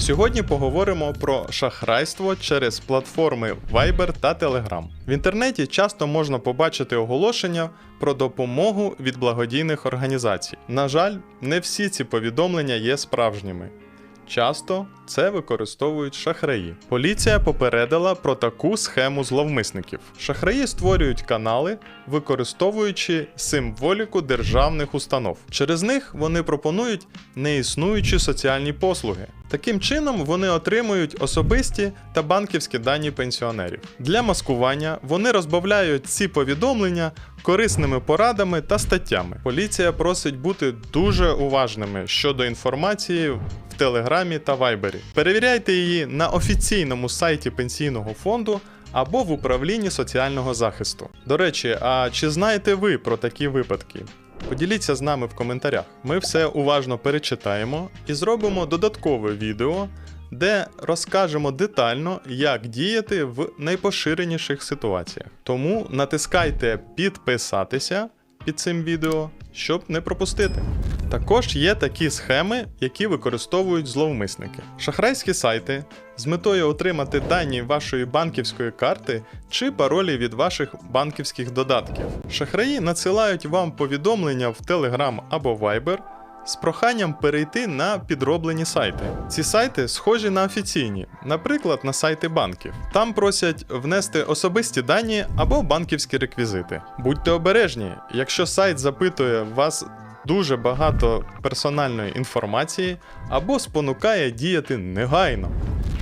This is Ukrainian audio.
Сьогодні поговоримо про шахрайство через платформи Viber та Telegram. В інтернеті часто можна побачити оголошення про допомогу від благодійних організацій. На жаль, не всі ці повідомлення є справжніми. Часто це використовують шахраї. Поліція попередила про таку схему зловмисників. Шахраї створюють канали, використовуючи символіку державних установ. Через них вони пропонують неіснуючі соціальні послуги. Таким чином вони отримують особисті та банківські дані пенсіонерів. Для маскування вони розбавляють ці повідомлення корисними порадами та статтями. Поліція просить бути дуже уважними щодо інформації в Телеграмі та Вайбері. Перевіряйте її на офіційному сайті пенсійного фонду або в управлінні соціального захисту. До речі, а чи знаєте ви про такі випадки? Поділіться з нами в коментарях. Ми все уважно перечитаємо і зробимо додаткове відео, де розкажемо детально, як діяти в найпоширеніших ситуаціях. Тому натискайте підписатися під цим відео, щоб не пропустити. Також є такі схеми, які використовують зловмисники. Шахрайські сайти з метою отримати дані вашої банківської карти чи паролі від ваших банківських додатків. Шахраї надсилають вам повідомлення в Telegram або Viber з проханням перейти на підроблені сайти. Ці сайти схожі на офіційні, наприклад, на сайти банків. Там просять внести особисті дані або банківські реквізити. Будьте обережні, якщо сайт запитує вас дуже багато персональної інформації або спонукає діяти негайно.